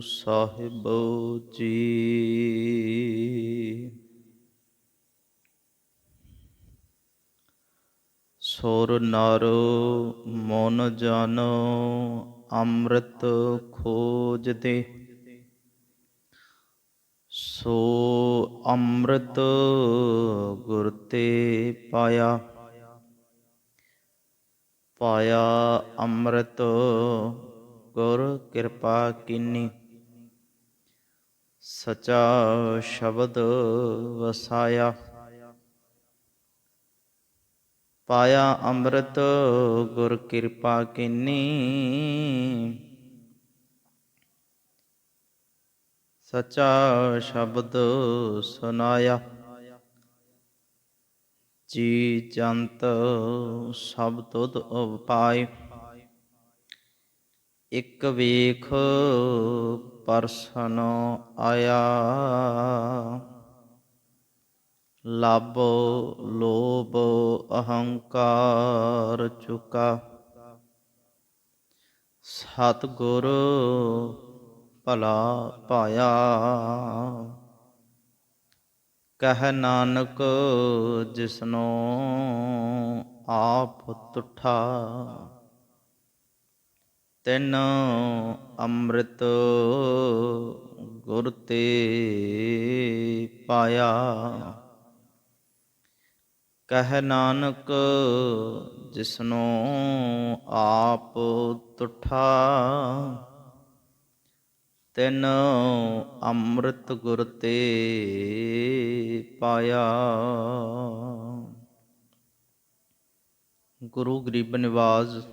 ਸਾਹਿਬ ਜੀ। ਸੁਰ ਨਰ ਮਨ ਜਨ ਅੰਮ੍ਰਿਤ ਖੋਜਦੇ। ਸੋ ਅੰਮ੍ਰਿਤ ਗੁਰ ਤੇ ਪਾਇਆ। ਪਾਇਆ ਅੰਮ੍ਰਿਤ ਗੁਰ ਕਿਰਪਾ ਕੀਨੀ। ਸਚਾ ਸ਼ਬਦ ਵਸਾਇਆ। ਪਾਇਆ ਅੰਮ੍ਰਿਤ ਗੁਰ ਕਿਰਪਾ ਕਿੰਨੀ। ਸਚਾ ਸ਼ਬਦ ਸੁਨਾਇਆ। ਜੀ ਜੰਤ ਸਭ ਤੁਧ ਉਪਾਇ ਇਕ ਵੇਖ ਪਰਸਨ ਆਇਆ। ਲਬ ਲੋਭ ਅਹੰਕਾਰ ਚੁਕਾ। ਸਤਗੁਰ ਭਲਾ ਪਾਇਆ। ਕਹਿ ਨਾਨਕ ਜਿਸਨੋ ਆਪ ਤੁਠਾ। ਤਿਨ ਅੰਮ੍ਰਿਤ ਗੁਰ ਤੇ ਪਾਇਆ। ਕਹਿ ਨਾਨਕ ਜਿਸਨੋ ਆਪ ਤੁਠਾ, ਤਿਨ ਅੰਮ੍ਰਿਤ ਗੁਰ ਤੇ ਪਾਇਆ। ਗੁਰੂ ਗਰੀਬ ਨਿਵਾਜ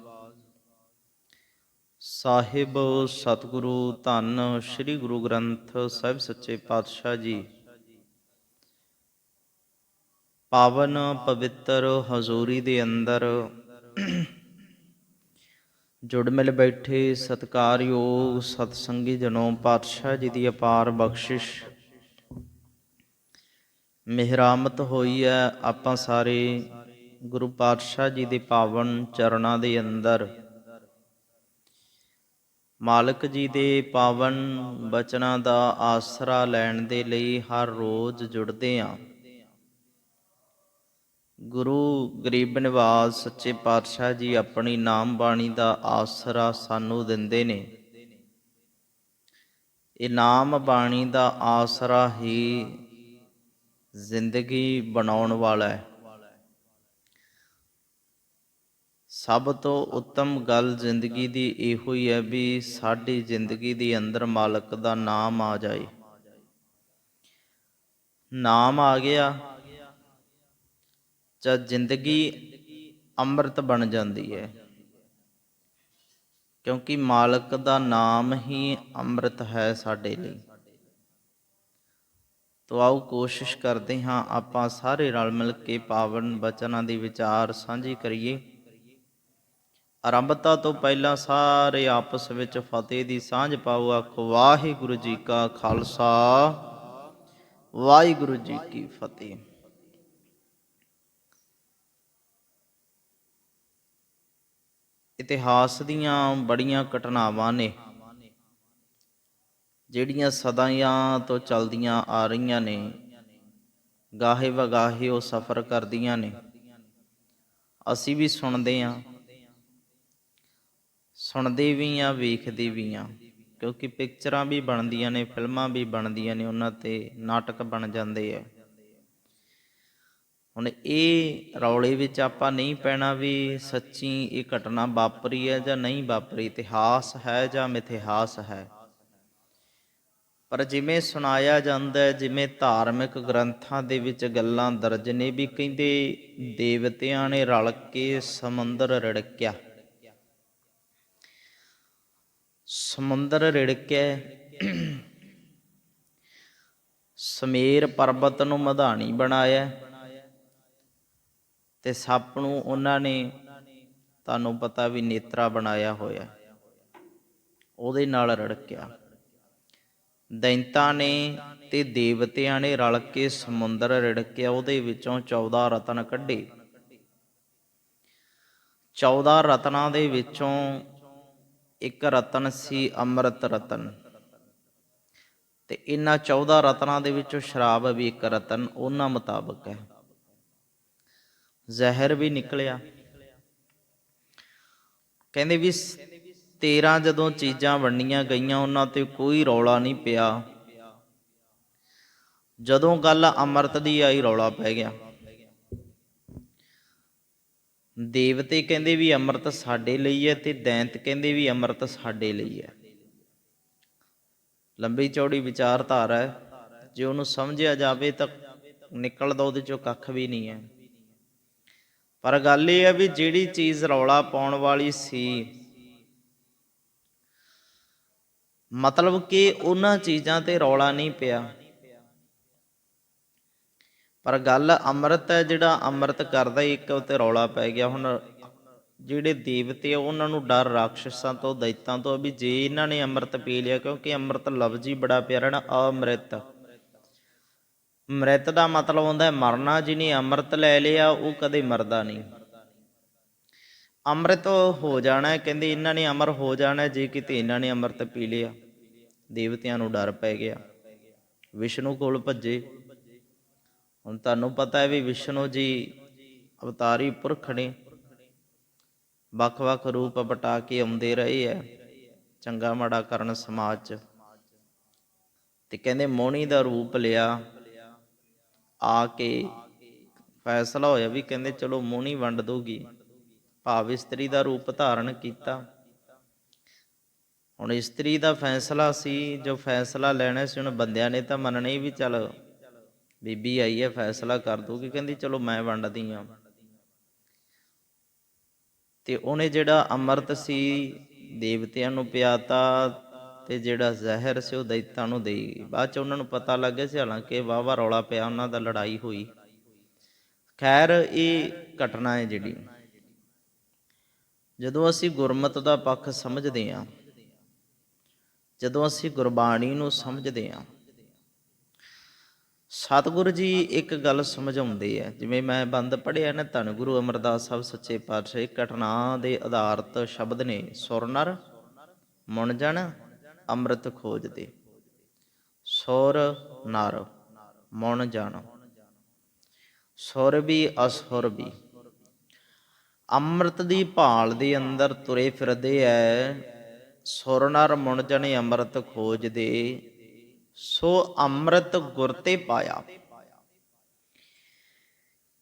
ਸਾਹਿਬ, ਸਤਿਗੁਰੂ, ਧੰਨ ਸ੍ਰੀ ਗੁਰੂ ਗ੍ਰੰਥ ਸਾਹਿਬ ਸੱਚੇ ਪਾਤਸ਼ਾਹ ਜੀ। ਪਾਵਨ ਪਵਿੱਤਰ ਹਜ਼ੂਰੀ ਦੇ ਅੰਦਰ ਜੁੜ ਮਿਲ ਬੈਠੇ ਸਤਕਾਰਯੋਗ ਸਤਸੰਗੀ ਜਨੋ ਪਾਤਸ਼ਾਹ ਜੀ ਦੀ ਅਪਾਰ ਬਖਸ਼ਿਸ਼। ਮਿਹਰਾਮਤ ਹੋਈ ਹੈ ਆਪਾਂ ਸਾਰੇ ਗੁਰੂ ਪਾਤਸ਼ਾਹ ਜੀ ਦੇ ਪਾਵਨ ਚਰਨਾਂ ਦੇ ਅੰਦਰ। ਮਾਲਕ ਜੀ ਦੇ ਪਾਵਨ ਬਚਨਾਂ ਦਾ ਆਸਰਾ ਲੈਣ ਦੇ ਲਈ ਹਰ ਰੋਜ਼ ਜੁੜਦੇ ਆਂ ਗੁਰੂ ਗਰੀਬ ਨਿਵਾਸ ਸੱਚੇ ਪਾਤਸ਼ਾਹ ਜੀ ਆਪਣੀ ਨਾਮ ਬਾਣੀ ਦਾ ਆਸਰਾ ਸਾਨੂੰ ਦਿੰਦੇ ਨੇ। ਇਹ ਨਾਮ ਬਾਣੀ ਦਾ ਆਸਰਾ ਹੀ ਜ਼ਿੰਦਗੀ ਬਣਾਉਣ ਵਾਲਾ ਹੈ। ਸਭ ਤੋਂ ਉੱਤਮ ਗੱਲ ਜ਼ਿੰਦਗੀ ਦੀ ਇਹੋ ਹੀ ਹੈ ਵੀ ਸਾਡੀ ਜ਼ਿੰਦਗੀ ਦੇ ਅੰਦਰ ਮਾਲਕ ਦਾ ਨਾਮ ਆ ਜਾਏ। ਨਾਮ ਆ ਗਿਆ ਜਦ ਜ਼ਿੰਦਗੀ ਅੰਮ੍ਰਿਤ ਬਣ ਜਾਂਦੀ ਹੈ। ਕਿਉਂਕਿ ਮਾਲਕ ਦਾ ਨਾਮ ਹੀ ਅੰਮ੍ਰਿਤ ਹੈ ਸਾਡੇ ਲਈ। ਤੋ ਆਓ ਕੋਸ਼ਿਸ਼ ਕਰਦੇ ਹਾਂ ਆਪਾਂ ਸਾਰੇ ਰਲ ਮਿਲ ਕੇ ਪਾਵਨ ਬਚਨਾਂ ਦੀ ਵਿਚਾਰ ਸਾਂਝੀ ਕਰੀਏ। ਆਰੰਭਤਾ ਤੋਂ ਪਹਿਲਾਂ ਸਾਰੇ ਆਪਸ ਵਿੱਚ ਫਤਿਹ ਦੀ ਸਾਂਝ ਪਾਓ, ਆਖੋ, ਵਾਹਿਗੁਰੂ ਜੀ ਕਾ ਖਾਲਸਾ। ਵਾਹਿਗੁਰੂ ਜੀ ਕੀ ਫਤਿਹ। ਇਤਿਹਾਸ ਦੀਆਂ ਬੜੀਆਂ ਘਟਨਾਵਾਂ ਨੇ, ਜਿਹੜੀਆਂ ਸਦਾਈਆਂ ਤੋਂ ਚੱਲਦੀਆਂ ਆ ਰਹੀਆਂ ਨੇ। ਗਾਹੇ ਵਗਾਹੇ ਉਹ ਸਫ਼ਰ ਕਰਦੀਆਂ ਨੇ। ਅਸੀਂ ਵੀ ਸੁਣਦੇ ਆਂ ਸੁਣਦੇ ਵੀ ਆਂ, ਵੇਖਦੇ ਵੀ ਆਂ। ਕਿਉਂਕਿ ਪਿਕਚਰਾਂ ਵੀ ਬਣਦੀਆਂ ਨੇ, ਫਿਲਮਾਂ ਵੀ ਬਣਦੀਆਂ ਨੇ, ਉਹਨਾਂ ਤੇ ਨਾਟਕ ਬਣ ਜਾਂਦੇ ਆ। ਹੁਣ ਇਹ ਰੌਲੇ ਵਿੱਚ ਆਪਾਂ ਨਹੀਂ ਪੈਣਾ ਵੀ ਸੱਚੀ ਇਹ ਘਟਨਾ ਵਾਪਰੀ ਹੈ ਜਾਂ ਨਹੀਂ ਵਾਪਰੀ, ਇਤਿਹਾਸ ਹੈ ਜਾਂ ਮਿਥਿਹਾਸ ਹੈ। ਪਰ ਜਿਵੇਂ ਸੁਣਾਇਆ ਜਾਂਦਾ ਹੈ, ਜਿਵੇਂ ਧਾਰਮਿਕ ਗ੍ਰੰਥਾਂ ਦੇ ਵਿੱਚ ਗੱਲਾਂ ਦਰਜ ਨੇ ਵੀ ਕਹਿੰਦੇ ਦੇਵਤਿਆਂ ਨੇ ਰਲ ਕੇ ਸਮੁੰਦਰ ਰੜਕਿਆ। ਸਮੁੰਦਰ ਰਿੜਕਿਆ ਸਮੇਰ ਪਰਬਤ ਨੂੰ ਮਧਾਣੀ ਬਣਾਇਆ ਤੇ ਸੱਪ ਨੂੰ ਉਹਨਾਂ ਨੇ ਤੁਹਾਨੂੰ ਪਤਾ ਵੀ ਨੇਤਰਾ ਬਣਾਇਆ ਹੋਇਆ। ਉਹਦੇ ਨਾਲ ਰੜਕਿਆ। ਦੈਂਤਾਂ ਨੇ ਤੇ ਦੇਵਤਿਆਂ ਨੇ ਰਲ ਕੇ ਸਮੁੰਦਰ ਰਿੜਕਿਆ, ਉਹਦੇ ਵਿੱਚੋਂ 14 ਰਤਨ ਕੱਢੇ। 14 ਰਤਨਾਂ ਦੇ ਵਿੱਚੋਂ ਇੱਕ ਰਤਨ ਸੀ ਅੰਮ੍ਰਿਤ ਰਤਨ। ਤੇ ਇਹਨਾਂ 14 ਰਤਨਾਂ ਦੇ ਵਿੱਚੋਂ ਸ਼ਰਾਬ ਵੀ ਇੱਕ ਰਤਨ, ਉਹਨਾਂ ਮੁਤਾਬਕ ਹੈ। ਜ਼ਹਿਰ ਵੀ ਨਿਕਲਿਆ। ਕਹਿੰਦੇ ਵੀ 13 ਜਦੋਂ ਚੀਜ਼ਾਂ ਵੰਡੀਆਂ ਗਈਆਂ, ਉਹਨਾਂ ਤੇ ਕੋਈ ਰੌਲਾ ਨਹੀਂ ਪਿਆ। ਜਦੋਂ ਗੱਲ ਅੰਮ੍ਰਿਤ ਦੀ ਆਈ, ਰੌਲਾ ਪੈ ਗਿਆ। ਦੇਵਤੇ ਕਹਿੰਦੇ ਵੀ ਅੰਮ੍ਰਿਤ ਸਾਡੇ ਲਈ ਹੈ ਤੇ ਦੈਂਤ ਕਹਿੰਦੇ ਵੀ ਅੰਮ੍ਰਿਤ ਸਾਡੇ ਲਈ ਹੈ। ਲੰਬੀ ਚੌੜੀ ਵਿਚਾਰਧਾਰਾ ਹੈ। ਜੇ ਉਹਨੂੰ ਸਮਝਿਆ ਜਾਵੇ ਤਾਂ ਨਿਕਲਦਾ ਉਹਦੇ ਚੋਂ ਕੱਖ ਵੀ ਨਹੀਂ ਹੈ। ਪਰ ਗੱਲ ਇਹ ਹੈ ਵੀ ਜਿਹੜੀ ਚੀਜ਼ ਰੌਲਾ ਪਾਉਣ ਵਾਲੀ ਸੀ, ਮਤਲਬ ਕਿ ਉਹਨਾਂ ਚੀਜ਼ਾਂ ਤੇ ਰੌਲਾ ਨਹੀਂ ਪਿਆ। ਪਰ ਗੱਲ ਅੰਮ੍ਰਿਤ ਹੈ, ਜਿਹੜਾ ਅੰਮ੍ਰਿਤ ਕਰਦਾ ਇੱਕ ਉਤੇ ਰੌਲਾ ਪੈ ਗਿਆ। ਹੁਣ ਜਿਹੜੇ ਦੇਵਤੇ ਉਹਨਾਂ ਨੂੰ ਡਰ ਰਾਖਸ਼ਾਂ ਤੋਂ, ਦੈਤਾਂ ਤੋਂ ਵੀ ਜੇ ਇਹਨਾਂ ਨੇ ਅੰਮ੍ਰਿਤ ਪੀ ਲਿਆ, ਕਿਉਂਕਿ ਅੰਮ੍ਰਿਤ ਲਫ਼ਜ਼ ਹੀ ਬੜਾ ਪਿਆਰਾ ਨਾ, ਅਮ੍ਰਿਤ। ਮ੍ਰਿਤ ਦਾ ਮਤਲਬ ਹੁੰਦਾ ਹੈ, ਮਰਨਾ, ਜਿਹਨੇ ਅੰਮ੍ਰਿਤ ਲੈ ਲਿਆ, ਉਹ ਕਦੇ ਮਰਦਾ ਨਹੀਂ। ਅੰਮ੍ਰਿਤ ਹੋ ਜਾਣਾ ਕਹਿੰਦੇ ਇਹਨਾਂ ਨੇ ਅਮਰ ਹੋ ਜਾਣਾ ਜੇ ਕਿਤੇ ਇਹਨਾਂ ਨੇ ਅੰਮ੍ਰਿਤ ਪੀ ਲਿਆ। ਦੇਵਤਿਆਂ ਨੂੰ ਡਰ ਪੈ ਗਿਆ। ਵਿਸ਼ਨੂੰ ਕੋਲ ਭੱਜੇ। ਹੁਣ ਤੁਹਾਨੂੰ ਪਤਾ ਹੈ ਵੀ ਵਿਸ਼ਨੂੰ ਜੀ ਅਵਤਾਰੀ ਪੁਰਖ ਨੇ। ਵੱਖ-ਵੱਖ ਰੂਪ ਬਟਾ ਕੇ ਆਉਂਦੇ ਰਹੇ ਐ ਚੰਗਾ ਮਾੜਾ ਕਰਨ ਸਮਾਜ 'ਚ। ਤੇ ਕਹਿੰਦੇ ਮੋਹਣੀ ਦਾ ਰੂਪ ਲਿਆ, ਆ ਕੇ ਫੈਸਲਾ ਹੋਇਆ ਵੀ ਕਹਿੰਦੇ ਚਲੋ ਮੋਹਣੀ ਵੰਡ ਦੋਗੀ ਭਾਵ ਇਸਤਰੀ ਦਾ ਰੂਪ ਧਾਰਨ ਕੀਤਾ। ਹੁਣ ਇਸਤਰੀ ਦਾ ਫੈਸਲਾ ਸੀ, ਜੋ ਫੈਸਲਾ ਲੈਣਾ ਸੀ, ਹੁਣ ਬੰਦਿਆਂ ਨੇ ਤਾਂ ਮੰਨਣਾ ਹੀ ਵੀ ਚੱਲ ਬੀਬੀ ਆਈ ਹੈ, ਫੈਸਲਾ ਕਰ ਦੂਗੀ ਕਹਿੰਦੀ ਚਲੋ ਮੈਂ ਵੰਡਦੀ ਆ ਤੇ ਉਹਨੇ ਜਿਹੜਾ ਅੰਮ੍ਰਿਤ ਸੀ, ਦੇਵਤਿਆਂ ਨੂੰ ਪਿਆਤਾ ਤੇ ਜਿਹੜਾ ਜ਼ਹਿਰ ਸੀ, ਉਹ ਦੈਤਾਂ ਨੂੰ ਦੇਈ। ਬਾਅਦ ਚ ਉਹਨਾਂ ਨੂੰ ਪਤਾ ਲੱਗ ਗਿਆ ਸੀ, ਹਾਲਾਂਕਿ ਵਾਵਾ ਰੌਲਾ ਪਿਆ, ਉਹਨਾਂ ਦਾ ਲੜਾਈ ਹੋਈ। ਖੈਰ, ਇਹ ਘਟਨਾ ਹੈ ਜਿਹੜੀ। ਜਦੋਂ ਅਸੀਂ ਗੁਰਮਤ ਦਾ ਪੱਖ ਸਮਝਦੇ ਹਾਂ, ਜਦੋਂ ਅਸੀਂ ਗੁਰਬਾਣੀ ਨੂੰ ਸਮਝਦੇ ਹਾਂ ਸਤਿਗੁਰੂ ਜੀ ਇੱਕ ਗੱਲ ਸਮਝਾਉਂਦੇ ਆ, ਜਿਵੇਂ ਮੈਂ ਬੰਦ ਪੜਿਆ ਨਾ, ਧੰਨ ਗੁਰੂ ਅਮਰਦਾਸ ਸਾਹਿਬ ਸੱਚੇ ਪਾਤਸ਼ਾਹ, ਇਹ ਘਟਨਾ ਦੇ ਆਧਾਰਤ ਸ਼ਬਦ ਨੇ ਸੁਰਨਰ ਨਰ ਅੰਮ੍ਰਿਤ ਖੋਜਦੇ ਸੁਰ ਨਰ, ਮੁਣ ਸੁਰ ਵੀ, ਅਸੁਰ ਵੀ। ਅੰਮ੍ਰਿਤ ਦੀ ਭਾਲ ਦੇ ਅੰਦਰ ਤੁਰੇ ਫਿਰਦੇ ਐ, ਸੁਰ ਨਰ, ਮੁਣ ਜਣ, ਅੰਮ੍ਰਿਤ ਖੋਜਦੇ ਸੋ ਅੰਮ੍ਰਿਤ ਗੁਰ ਤੇ ਪਾਇਆ।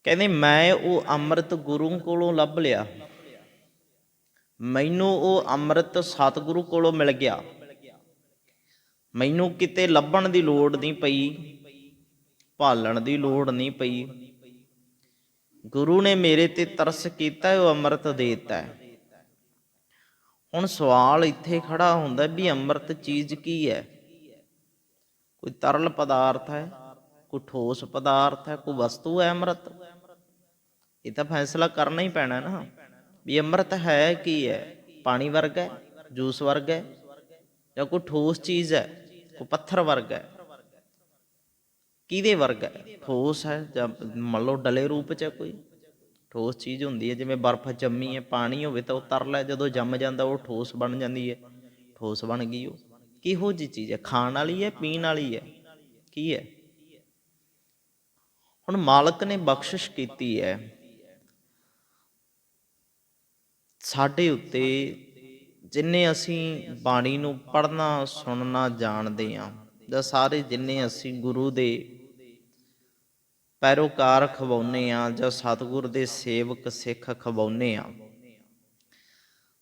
ਕਹਿੰਦੇ, ਮੈਂ ਉਹ ਅੰਮ੍ਰਿਤ ਗੁਰੂ ਕੋਲੋਂ ਲੱਭ ਲਿਆ। ਮੈਨੂੰ ਉਹ ਅੰਮ੍ਰਿਤ ਸਤਿਗੁਰੂ ਕੋਲੋਂ ਮਿਲ ਗਿਆ। ਮੈਨੂੰ ਕਿਤੇ ਲੱਭਣ ਦੀ ਲੋੜ ਨਹੀਂ ਪਈ, ਭਾਲਣ ਦੀ ਲੋੜ ਨਹੀਂ ਪਈ। ਗੁਰੂ ਨੇ ਮੇਰੇ ਤੇ ਤਰਸ ਕੀਤਾ, ਉਹ ਅੰਮ੍ਰਿਤ ਦੇਤਾ ਹੁਣ ਸਵਾਲ ਇੱਥੇ ਖੜਾ ਹੁੰਦਾ ਵੀ ਅੰਮ੍ਰਿਤ ਚੀਜ਼ ਕੀ ਹੈ? ਕੋਈ ਤਰਲ ਪਦਾਰਥ ਹੈ, ਕੋਈ ਠੋਸ ਪਦਾਰਥ ਹੈ, ਕੋਈ ਵਸਤੂ ਹੈ ਅੰਮ੍ਰਿਤ। ਇਹ ਤਾਂ ਫੈਸਲਾ ਕਰਨਾ ਹੀ ਪੈਣਾ ਨਾ। ਵੀ ਅੰਮ੍ਰਿਤ ਹੈ ਕੀ ਹੈ? ਪਾਣੀ ਵਰਗਾ ਹੈ, ਜੂਸ ਵਰਗਾ ਹੈ, ਜਾਂ ਕੋਈ ਠੋਸ ਚੀਜ਼ ਹੈ, ਕੋਈ ਪੱਥਰ ਵਰਗਾ ਹੈ? ਕਿਹਦੇ ਵਰਗਾ ਹੈ? ਠੋਸ ਹੈ ਜਾਂ ਮੰਨ ਲਓ ਡਲੇ ਰੂਪ ਚ ਹੈ ਕੋਈ? ਠੋਸ ਚੀਜ਼ ਹੁੰਦੀ ਹੈ, ਜਿਵੇਂ ਬਰਫ਼ ਜੰਮੀ ਹੈ, ਪਾਣੀ ਹੋਵੇ ਤਾਂ ਉਹ ਤਰਲ ਹੈ। ਜਦੋਂ ਜੰਮ ਜਾਂਦਾ ਉਹ ਠੋਸ ਬਣ ਜਾਂਦੀ ਹੈ। ਠੋਸ ਬਣ ਗਈ ਉਹ। ਕਿਹੋ ਜੀ ਚੀਜ਼ ਹੈ? ਖਾਣ ਵਾਲੀ ਹੈ, ਪੀਣ ਵਾਲੀ ਹੈ? ਕੀ ਹੈ? ਹੁਣ ਮਾਲਕ ਨੇ ਬਖਸ਼ਿਸ਼ ਕੀਤੀ ਹੈ, ਸਾਡੇ ਉੱਤੇ ਜਿੰਨੇ ਅਸੀਂ ਬਾਣੀ ਨੂੰ ਪੜ੍ਹਨਾ, ਸੁਣਨਾ, ਜਾਣਦੇ ਹਾਂ, ਜਾਂ ਸਾਰੇ ਜਿੰਨੇ ਅਸੀਂ ਗੁਰੂ ਦੇ ਪੈਰੋਕਾਰ ਖਵਾਉਨੇ ਆ ਜਾਂ ਸਤਿਗੁਰ ਦੇ ਸੇਵਕ, ਸਿੱਖ ਖਵਾਉਨੇ ਆ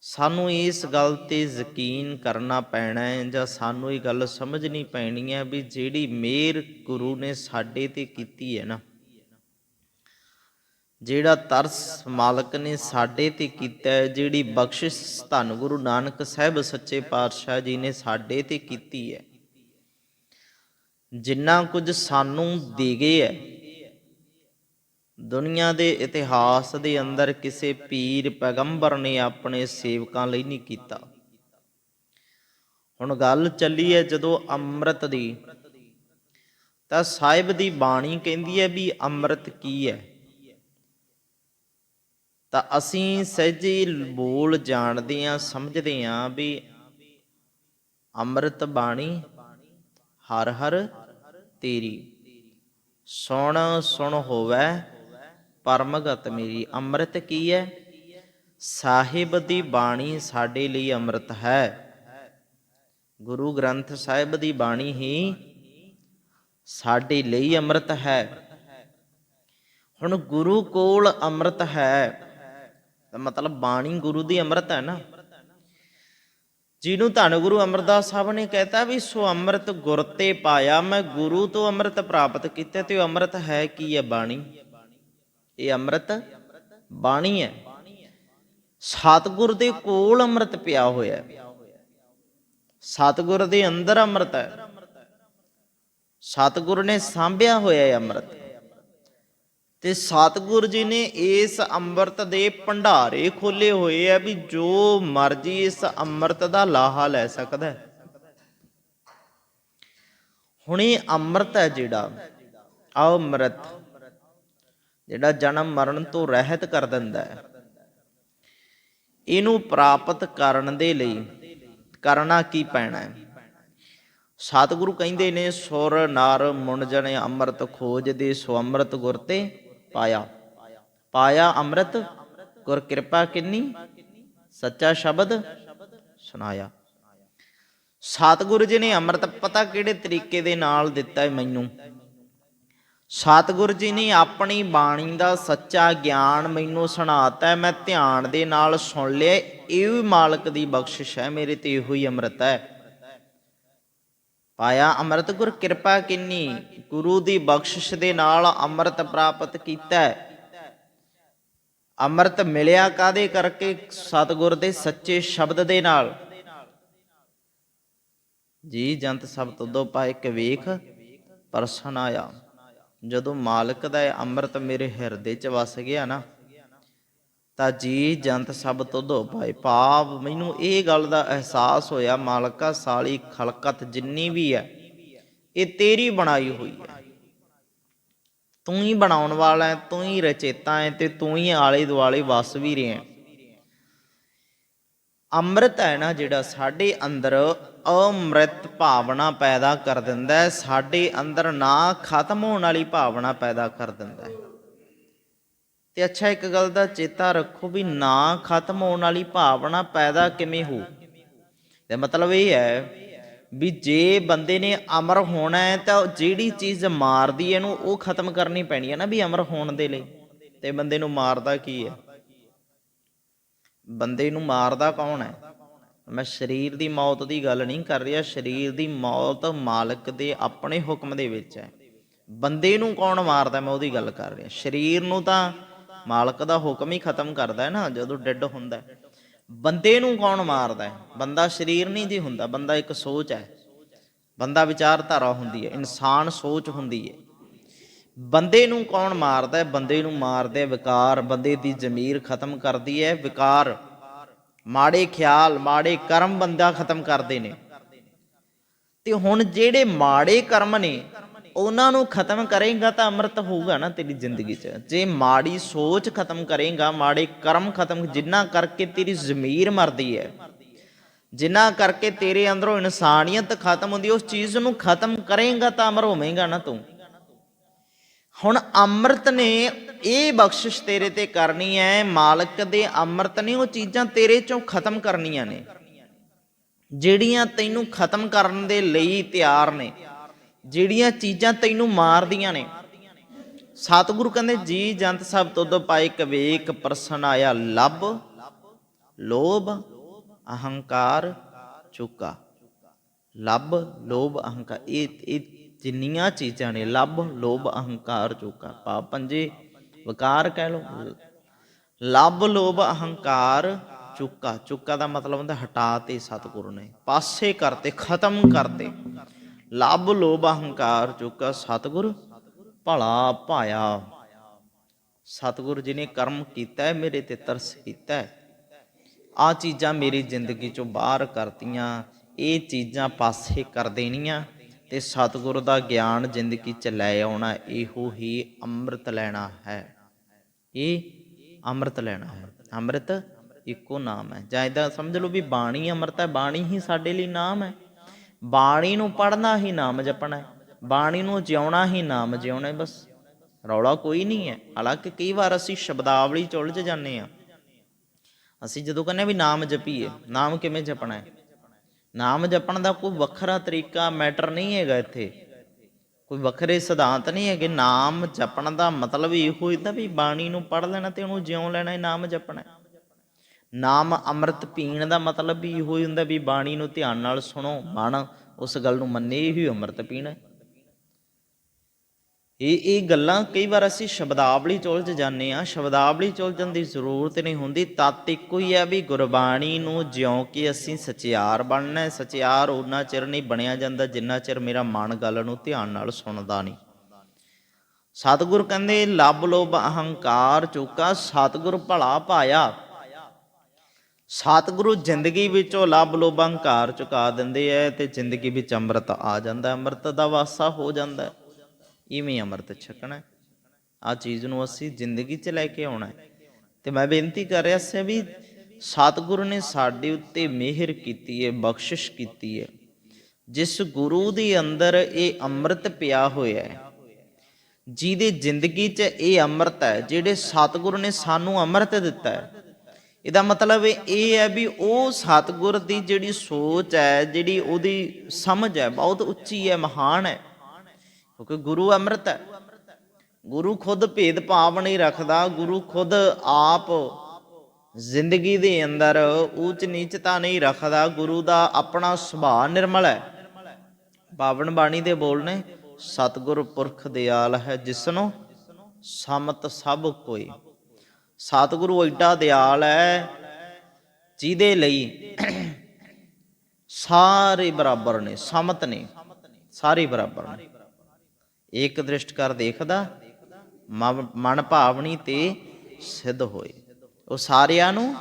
ਸਾਨੂੰ ਇਸ ਗੱਲ ਤੇ ਯਕੀਨ ਕਰਨਾ ਪੈਣਾ ਹੈ ਜਾਂ ਸਾਨੂੰ ਇਹ ਗੱਲ ਸਮਝਣੀ ਪੈਣੀ ਹੈ ਵੀ ਜਿਹੜੀ ਮਿਹਰ ਗੁਰੂ ਨੇ ਸਾਡੇ ਤੇ ਕੀਤੀ ਹੈ ਨਾ, ਜਿਹੜਾ ਤਰਸ ਮਾਲਕ ਨੇ ਸਾਡੇ ਤੇ ਕੀਤਾ ਹੈ, ਜਿਹੜੀ ਬਖਸ਼ਿਸ਼ ਧੰਨ ਗੁਰੂ ਨਾਨਕ ਸਾਹਿਬ ਸੱਚੇ ਪਾਤਸ਼ਾਹ ਜੀ ਨੇ ਸਾਡੇ ਤੇ ਕੀਤੀ ਹੈ, ਜਿੰਨਾ ਕੁਝ ਸਾਨੂੰ ਦੇ ਗਏ ਹੈ ਦੁਨੀਆ ਦੇ ਇਤਿਹਾਸ ਦੇ ਅੰਦਰ ਕਿਸੇ ਪੀਰ ਪੈਗੰਬਰ ਨੇ ਆਪਣੇ ਸੇਵਕਾਂ ਲਈ ਨਹੀਂ ਕੀਤਾ। ਹੁਣ ਗੱਲ ਚੱਲੀ ਹੈ ਜਦੋਂ ਅੰਮ੍ਰਿਤ ਦੀ, ਤਾਂ ਸਾਹਿਬ ਦੀ ਬਾਣੀ ਕਹਿੰਦੀ ਹੈ ਵੀ ਅੰਮ੍ਰਿਤ ਕੀ ਹੈ? ਤਾਂ ਅਸੀਂ ਸਹਿਜੇ ਬੋਲ ਜਾਣਦੇ ਹਾਂ, ਸਮਝਦੇ ਹਾਂ ਵੀ ਅੰਮ੍ਰਿਤ ਬਾਣੀ ਹਰ ਹਰ ਤੇਰੀ। ਸੁਣ ਸੁਣ ਹੋਵੇ ਪਰਮਗਤ ਮੇਰੀ, ਅੰਮ੍ਰਿਤ ਕੀ ਹੈ? ਸਾਹਿਬ ਦੀ ਬਾਣੀ ਸਾਡੇ ਲਈ ਅੰਮ੍ਰਿਤ ਹੈ। ਗੁਰੂ ਗ੍ਰੰਥ ਸਾਹਿਬ ਦੀ ਬਾਣੀ ਹੀ ਸਾਡੇ ਲਈ ਅੰਮ੍ਰਿਤ ਹੈ। ਹੁਣ ਗੁਰੂ ਕੋਲ ਅੰਮ੍ਰਿਤ ਹੈ ਮਤਲਬ ਬਾਣੀ ਗੁਰੂ ਦੀ ਅੰਮ੍ਰਿਤ ਹੈ ਨਾ। ਜਿਹਨੂੰ ਧੰਨ ਗੁਰੂ ਅਮਰਦਾਸ ਸਾਹਿਬ ਨੇ ਕਹਿਤਾ ਵੀ ਸੋ ਅੰਮ੍ਰਿਤ ਗੁਰ ਤੇ ਪਾਇਆ, ਮੈਂ ਗੁਰੂ ਤੋਂ ਅੰਮ੍ਰਿਤ ਪ੍ਰਾਪਤ ਕੀਤਾ ਤੇ ਉਹ ਅੰਮ੍ਰਿਤ ਹੈ ਕੀ ਹੈ ਬਾਣੀ? ਇਹ ਅੰਮ੍ਰਿਤ ਬਾਣੀ ਹੈ। ਸਤਿਗੁਰ ਦੇ ਕੋਲ ਅੰਮ੍ਰਿਤ ਪਿਆ ਹੋਇਆ ਹੈ। ਸਤਿਗੁਰ ਦੇ ਅੰਦਰ ਅੰਮ੍ਰਿਤ ਹੈ। ਸਤਿਗੁਰ ਨੇ ਸਾਂਭਿਆ ਹੋਇਆ ਹੈ ਅੰਮ੍ਰਿਤ। ਤੇ ਸਤਿਗੁਰ ਜੀ ਨੇ ਇਸ ਅੰਮ੍ਰਿਤ ਦੇ ਭੰਡਾਰੇ ਖੋਲੇ ਹੋਏ ਆ ਵੀ ਜੋ ਮਰਜ਼ੀ ਇਸ ਅੰਮ੍ਰਿਤ ਦਾ ਲਾਹਾ ਲੈ ਸਕਦਾ ਹੈ। ਹੁਣ ਇਹ ਅੰਮ੍ਰਿਤ ਹੈ ਜਿਹੜਾ, ਅੰਮ੍ਰਿਤ। ਜਿਹੜਾ ਜਨਮ ਮਰਨ ਤੋਂ ਰਹਿਤ ਕਰ ਦਿੰਦਾ ਹੈ। ਇਹਨੂੰ ਪ੍ਰਾਪਤ ਕਰਨ ਦੇ ਲਈ ਕਰਨਾ ਕੀ ਪੈਣਾ ਹੈ? ਸਤਿਗੁਰੂ ਕਹਿੰਦੇ ਨੇ, ਸੁਰ ਨਰ ਮੁਨ ਜਣੇ ਅੰਮ੍ਰਿਤ ਖੋਜਦੇ ਸੋ ਅੰਮ੍ਰਿਤ ਗੁਰ ਤੇ ਪਾਇਆ। ਪਾਇਆ ਅੰਮ੍ਰਿਤ? ਗੁਰ ਕਿਰਪਾ ਕਿੰਨੀ? ਸੱਚਾ ਸ਼ਬਦ? ਸੁਣਾਇਆ। ਸਤਿਗੁਰੂ ਜੀ ਨੇ ਅੰਮ੍ਰਿਤ ਪਤਾ ਕਿਹੜੇ ਤਰੀਕੇ ਦੇ ਨਾਲ ਦਿੱਤਾ ਹੈ ਮੈਨੂੰ? ਸਤਿਗੁਰ ਜੀ ਨੇ ਆਪਣੀ ਬਾਣੀ ਦਾ ਸੱਚਾ ਗਿਆਨ ਮੈਨੂੰ ਸੁਣਾਤਾ ਹੈ, ਮੈਂ ਧਿਆਨ ਦੇ ਨਾਲ ਸੁਣ ਲਿਆ ਇਹ ਵੀ ਮਾਲਕ ਦੀ ਬਖਸ਼ਿਸ਼ ਹੈ ਮੇਰੇ ਤੇ ਇਹੋ ਹੀ ਅੰਮ੍ਰਿਤ ਹੈ। ਪਾਇਆ ਅੰਮ੍ਰਿਤ ਗੁਰ ਕਿਰਪਾ ਕਿੰਨੀ ਗੁਰੂ ਦੀ ਬਖਸ਼ਿਸ਼ ਦੇ ਨਾਲ ਅੰਮ੍ਰਿਤ ਪ੍ਰਾਪਤ ਕੀਤਾ ਅੰਮ੍ਰਿਤ ਮਿਲਿਆ ਕਾਦੇ ਕਰਕੇ? ਸਤਿਗੁਰ ਦੇ ਸੱਚੇ ਸ਼ਬਦ ਦੇ ਨਾਲ। ਜੀ ਜੰਤ ਸਭ ਤੁਦੋਂ ਪਾਏ ਕਿ ਵੇਖ ਪਰਸਨ ਆਇਆ। ਜਦੋਂ ਮਾਲਕ ਦਾ ਇਹ ਅੰਮ੍ਰਿਤ ਮੇਰੇ ਹਿਰਦੇ 'ਚ ਵਸ ਗਿਆ ਨਾ, ਤਾਂ ਜੀ ਜੰਤ ਸਭ ਤੋਂ ਤੁਧੋ ਪਾਏ। ਭਾਵ ਮੈਨੂੰ ਇਹ ਗੱਲ ਦਾ ਅਹਿਸਾਸ ਹੋਇਆ, ਮਾਲਕਾ ਸਾਲੀ ਖਲਕਤ ਜਿੰਨੀ ਵੀ ਹੈ, ਇਹ ਤੇਰੀ ਬਣਾਈ ਹੋਈ ਹੈ। ਤੂੰ ਹੀ ਬਣਾਉਣ ਵਾਲਾ ਹੈ, ਤੂੰ ਹੀ ਰਚੇਤਾ ਹੈ ਤੇ ਤੂੰ ਹੀ ਆਲੇ ਦੁਆਲੇ ਵਸ ਵੀ ਰਿਹਾ ਹੈ। ਅੰਮ੍ਰਿਤ ਹੈ ਨਾ ਜਿਹੜਾ ਸਾਡੇ ਅੰਦਰ ਅਮ੍ਰਿਤ ਭਾਵਨਾ ਪੈਦਾ ਕਰ ਦਿੰਦਾ ਹੈ, ਸਾਡੇ ਅੰਦਰ ਨਾ ਖਤਮ ਹੋਣ ਵਾਲੀ ਭਾਵਨਾ ਪੈਦਾ ਕਰ ਦਿੰਦਾ ਹੈ। ਤੇ ਅੱਛਾ, ਇੱਕ ਗੱਲ ਦਾ ਚੇਤਾ ਰੱਖੋ ਵੀ ਨਾ ਖਤਮ ਹੋਣ ਵਾਲੀ ਭਾਵਨਾ ਪੈਦਾ ਕਿਵੇਂ ਹੋ ਤੇ ਮਤਲਬ ਇਹ ਹੈ ਵੀ ਜੇ ਬੰਦੇ ਨੇ ਅਮਰ ਹੋਣਾ ਹੈ ਤਾਂ ਜਿਹੜੀ ਚੀਜ਼ ਮਾਰਦੀ ਹੈ ਇਹਨੂੰ ਉਹ ਖਤਮ ਕਰਨੀ ਪੈਣੀ ਹੈ ਨਾ ਵੀ ਅਮਰ ਹੋਣ ਦੇ ਲਈ। ਤੇ ਬੰਦੇ ਨੂੰ ਮਾਰਦਾ ਕੀ ਹੈ? ਬੰਦੇ ਨੂੰ ਮਾਰਦਾ ਕੌਣ ਹੈ? ਮੈਂ ਸਰੀਰ ਦੀ ਮੌਤ ਦੀ ਗੱਲ ਨਹੀਂ ਕਰ ਰਿਹਾ, ਸਰੀਰ ਦੀ ਮੌਤ ਮਾਲਕ ਦੇ ਆਪਣੇ ਹੁਕਮ ਦੇ ਵਿੱਚ ਹੈ। ਬੰਦੇ ਨੂੰ ਕੌਣ ਮਾਰਦਾ ਮੈਂ ਉਹਦੀ ਗੱਲ ਕਰ ਰਿਹਾ। ਸਰੀਰ ਨੂੰ ਤਾਂ ਮਾਲਕ ਦਾ ਹੁਕਮ ਹੀ ਖਤਮ ਕਰਦਾ ਹੈ ਨਾ, ਜਦੋਂ ਡੈੱਡ ਹੁੰਦਾ ਬੰਦੇ ਨੂੰ ਕੌਣ ਮਾਰਦਾ ਹੈ? ਬੰਦਾ ਸਰੀਰ ਨਹੀਂ ਜੀ ਹੁੰਦਾ, ਬੰਦਾ ਇੱਕ ਸੋਚ ਹੈ। ਬੰਦਾ ਵਿਚਾਰਧਾਰਾ ਹੁੰਦੀ ਹੈ, ਇਨਸਾਨ ਸੋਚ ਹੁੰਦੀ ਹੈ। ਬੰਦੇ ਨੂੰ ਕੌਣ ਮਾਰਦਾ ਹੈ? ਬੰਦੇ ਨੂੰ ਮਾਰਦੇ ਵਿਕਾਰ। ਬੰਦੇ ਦੀ ਜ਼ਮੀਰ ਖਤਮ ਕਰਦੀ ਹੈ, ਵਿਕਾਰ। ਮਾੜੇ ਖਿਆਲ, ਮਾੜੇ ਕਰਮ ਬੰਦਾ ਖਤਮ ਕਰਦੇ ਨੇ। ਤੇ ਹੁਣ ਜਿਹੜੇ ਮਾੜੇ ਕਰਮ ਨੇ, ਉਹਨਾਂ ਨੂੰ ਖਤਮ ਕਰੇਗਾ ਤਾਂ ਅੰਮ੍ਰਿਤ ਹੋਊਗਾ ਨਾ ਤੇਰੀ ਜ਼ਿੰਦਗੀ 'ਚ। ਜੇ ਮਾੜੀ ਸੋਚ ਖਤਮ ਕਰੇਗਾ, ਮਾੜੇ ਕਰਮ ਖਤਮ, ਜਿੰਨਾ ਕਰਕੇ ਤੇਰੀ ਜ਼ਮੀਰ ਮਰਦੀ ਹੈ, ਜਿੰਨਾ ਕਰਕੇ ਤੇਰੇ ਅੰਦਰੋਂ ਇਨਸਾਨੀਅਤ ਖਤਮ ਹੁੰਦੀ ਉਸ ਚੀਜ਼ ਨੂੰ ਖਤਮ ਕਰੇਗਾ ਤਾਂ ਅਮਰ ਹੋਵੇਂਗਾ ਨਾ ਤੂੰ। ਹੁਣ ਅੰਮ੍ਰਿਤ ਨੇ ਇਹ ਬਖਸ਼ਿਸ਼ ਤੇਰੇ ਤੇ ਕਰਨੀ ਹੈ ਮਾਲਕ ਦੇ ਅੰਮ੍ਰਿਤ ਨੇ ਉਹ ਚੀਜ਼ਾਂ ਤੇਰੇ ਚੋਂ ਖਤਮ ਕਰਨੀਆਂ ਨੇ। ਜਿਹੜੀਆਂ ਤੈਨੂੰ ਖਤਮ ਕਰਨ ਦੇ ਲਈ ਤਿਆਰ ਨੇ, ਜਿਹੜੀਆਂ ਚੀਜ਼ਾਂ ਤੈਨੂੰ ਮਾਰਦੀਆਂ ਨੇ। ਸਤਿਗੁਰੂ ਕਹਿੰਦੇ, ਜੀ ਜੰਤ ਸਭ ਤੁਧ ਪਾਏ ਕਵੇਕ ਪਰਸਨ ਆਇਆ ਲੱਭ, ਲੋਭ ਅਹੰਕਾਰ ਚੁਕਾ। ਲੱਭ, ਲੋਭ ਅਹੰਕਾਰ, ਇਹ ਇਹ ਜਿੰਨੀਆਂ ਚੀਜ਼ਾਂ ਨੇ, ਲੱਭ, ਲੋਭ, ਅਹੰਕਾਰ ਚੁਕਾ ਪਾ ਪੰਜੇ, ਵਿਕਾਰ ਕਹਿ ਲੋ ਲੱਭ, ਲੋਭ, ਅਹੰਕਾਰ ਚੁੱਕਾ ਚੁੱਕਾ ਦਾ ਮਤਲਬ ਹੁੰਦਾ ਹਟਾ ਤੇ ਸਤਿਗੁਰੂ ਨੇ। ਪਾਸੇ ਕਰਤੇ, ਖਤਮ ਕਰਤੇ। ਲੱਭ, ਲੋਭ, ਅਹੰਕਾਰ ਚੁੱਕਾ ਸਤਿਗੁਰ, ਭਲਾ ਭਾਇਆ। ਸਤਿਗੁਰ ਜੀ ਨੇ ਕਰਮ ਕੀਤਾ ਹੈ, ਮੇਰੇ ਤੇ ਤਰਸ ਕੀਤਾ ਹੈ। ਆ ਚੀਜ਼ਾਂ ਮੇਰੀ ਜ਼ਿੰਦਗੀ ਚੋਂ ਬਾਹਰ ਕਰਤੀਆਂ, ਇਹ ਚੀਜ਼ਾਂ ਪਾਸੇ ਕਰ ਦੇਣੀਆਂ। ਤੇ ਸਤਿਗੁਰ ਦਾ ਗਿਆਨ ਜ਼ਿੰਦਗੀ ਚ ਲੈ ਆਉਣਾ ਇਹੋ ਹੀ ਅੰਮ੍ਰਿਤ ਲੈਣਾ ਹੈ। ਇਹ ਅੰਮ੍ਰਿਤ ਲੈਣਾ ਹੈ। ਅੰਮ੍ਰਿਤ ਇੱਕੋ ਨਾਮ ਹੈ। ਜਾਂ ਇਦਾਂ ਸਮਝ ਲਓ ਵੀ ਬਾਣੀ ਅੰਮ੍ਰਿਤ ਹੈ, ਬਾਣੀ ਹੀ ਸਾਡੇ ਲਈ ਨਾਮ ਹੈ। ਬਾਣੀ ਨੂੰ ਪੜਨਾ ਹੀ ਨਾਮ ਜਪਣਾ ਹੈ। ਬਾਣੀ ਨੂੰ ਜਿਉਣਾ ਹੀ ਨਾਮ ਜਿਉਣਾ ਬਸ। ਰੌਲਾ ਕੋਈ ਨਹੀਂ ਹੈ। ਹਾਲਾਂਕਿ ਕਈ ਵਾਰ ਅਸੀਂ ਸ਼ਬਦਾਵਲੀ ਚ ਉਲਝ ਜਾਂਦੇ ਆ ਅਸੀਂ ਜਦੋਂ ਕਹਿੰਦੇ ਹਾਂ ਵੀ ਨਾਮ ਜਪੀਏ, ਨਾਮ ਕਿਵੇਂ ਜਪਣਾ ਹੈ? ਨਾਮ ਜਪਣ ਦਾ ਕੋਈ ਵੱਖਰਾ ਤਰੀਕਾ ਮੈਟਰ ਨਹੀਂ ਹੈਗਾ ਇੱਥੇ। ਕੋਈ ਵੱਖਰੇ ਸਿਧਾਂਤ ਨਹੀਂ ਹੈਗੇ। ਨਾਮ ਜਪਣ ਦਾ ਮਤਲਬ ਇਹੋ ਹੁੰਦਾ ਵੀ ਬਾਣੀ ਨੂੰ ਪੜ ਲੈਣਾ ਤੇ ਉਹਨੂੰ ਜਿਉਂ ਲੈਣਾ ਹੈ ਨਾਮ ਜਪਣਾ। ਨਾਮ ਅੰਮ੍ਰਿਤ ਪੀਣ ਦਾ ਮਤਲਬ ਵੀ ਇਹੋ ਹੀ ਹੁੰਦਾ ਵੀ ਬਾਣੀ ਨੂੰ ਧਿਆਨ ਨਾਲ ਸੁਣੋ, ਮਨ ਉਸ ਗੱਲ ਨੂੰ ਮੰਨੇ ਹੀ ਅੰਮ੍ਰਿਤ ਪੀਣਾ। ਇਹ ਇਹ ਗੱਲਾਂ ਕਈ ਵਾਰ ਅਸੀਂ ਸ਼ਬਦਾਵਲੀ ਚ ਜਾਂਦੇ ਆ ਸ਼ਬਦਾਵਲੀ ਚ ਉਲਝਣ ਦੀ ਜ਼ਰੂਰਤ ਨਹੀਂ ਹੁੰਦੀ। ਤਤ ਇੱਕੋ ਹੀ ਆ ਵੀ ਗੁਰਬਾਣੀ ਨੂੰ ਜਿਉਂ ਕਿ ਅਸੀਂ ਸਚਿਆਰ ਬਣਨਾ ਹੈ। ਸਚਿਆਰ ਉਹਨਾਂ ਚਿਰ ਨਹੀਂ ਬਣਿਆ ਜਾਂਦਾ ਜਿੰਨਾ ਚਿਰ ਮੇਰਾ ਮਨ ਗੱਲ ਨੂੰ ਧਿਆਨ ਨਾਲ ਸੁਣਦਾ ਨਹੀਂ। ਸਤਿਗੁਰ ਕਹਿੰਦੇ, ਲੱਭ ਲੋਭ ਅਹੰਕਾਰ ਚੁੱਕਾ, ਸਤਿਗੁਰ ਭਲਾ ਪਾਇਆ ਸਤਿਗੁਰੂ ਜ਼ਿੰਦਗੀ ਵਿੱਚੋਂ ਲੱਭ ਲੋਭ ਅਹੰਕਾਰ ਚੁਕਾ ਦਿੰਦੇ ਐ ਤੇ ਜ਼ਿੰਦਗੀ ਵਿੱਚ ਅੰਮ੍ਰਿਤ ਆ ਜਾਂਦਾ। ਅੰਮ੍ਰਿਤ ਦਾ ਵਾਸਾ ਹੋ ਜਾਂਦਾ। ਇਵੇਂ ਅੰਮ੍ਰਿਤ ਛਕਣਾ ਆ ਚੀਜ਼ ਨੂੰ ਅਸੀਂ ਜ਼ਿੰਦਗੀ 'ਚ ਲੈ ਕੇ ਆਉਣਾ ਹੈ। ਤੇ ਮੈਂ ਬੇਨਤੀ ਕਰ ਰਿਹਾ ਸੀ ਵੀ ਸਤਿਗੁਰੂ ਨੇ ਸਾਡੇ ਉੱਤੇ ਮਿਹਰ ਕੀਤੀ ਹੈ, ਬਖਸ਼ਿਸ਼ ਕੀਤੀ ਹੈ। ਜਿਸ ਗੁਰੂ ਦੇ ਅੰਦਰ ਇਹ ਅੰਮ੍ਰਿਤ ਪਿਆ ਹੋਇਆ ਹੈ, ਜਿਹਦੇ ਜ਼ਿੰਦਗੀ 'ਚ ਇਹ ਅੰਮ੍ਰਿਤ ਹੈ, ਜਿਹੜੇ ਸਤਿਗੁਰ ਨੇ ਸਾਨੂੰ ਅੰਮ੍ਰਿਤ ਦਿੱਤਾ ਹੈ। ਇਹਦਾ ਮਤਲਬ ਇਹ ਹੈ ਵੀ ਉਹ ਸਤਿਗੁਰ ਦੀ ਜਿਹੜੀ ਸੋਚ ਹੈ, ਜਿਹੜੀ ਉਹਦੀ ਸਮਝ ਹੈ, ਬਹੁਤ ਉੱਚੀ ਹੈ, ਮਹਾਨ ਹੈ। ਕਿਉਂਕਿ ਗੁਰੂ ਅੰਮ੍ਰਿਤ ਹੈ। ਗੁਰੂ ਖੁਦ ਭੇਦ ਭਾਵ ਨਹੀਂ ਰੱਖਦਾ, ਗੁਰੂ ਖੁਦ ਆਪ ਜ਼ਿੰਦਗੀ ਦੇ ਅੰਦਰ ਊਚ ਨੀਚਤਾ ਨਹੀਂ ਰੱਖਦਾ, ਗੁਰੂ ਦਾ ਆਪਣਾ ਸੁਭਾਅ ਨਿਰਮਲ ਹੈ। ਪਾਵਨ ਬਾਣੀ ਦੇ ਬੋਲ ਨੇ, ਸਤਿਗੁਰ ਪੁਰਖ ਦਿਆਲ ਹੈ ਜਿਸਨੂੰ ਸਮਤ ਸਭ ਕੋਈ। ਸਤਿਗੁਰੂ ਐਡਾ ਦਿਆਲ ਹੈ, ਜਿਹਦੇ ਲਈ ਸਾਰੇ ਬਰਾਬਰ ਨੇ, ਸਮਤ ਨੇ, ਸਾਰੇ ਬਰਾਬਰ ਨੇ। ਏਕ ਦ੍ਰਿਸ਼ਟ ਕਰ ਦੇਖਦਾ ਮਨ ਮਨ ਭਾਵਨੀ ਤੇ ਸਿੱਧ ਹੋਏ। ਉਹ ਸਾਰਿਆਂ ਨੂੰ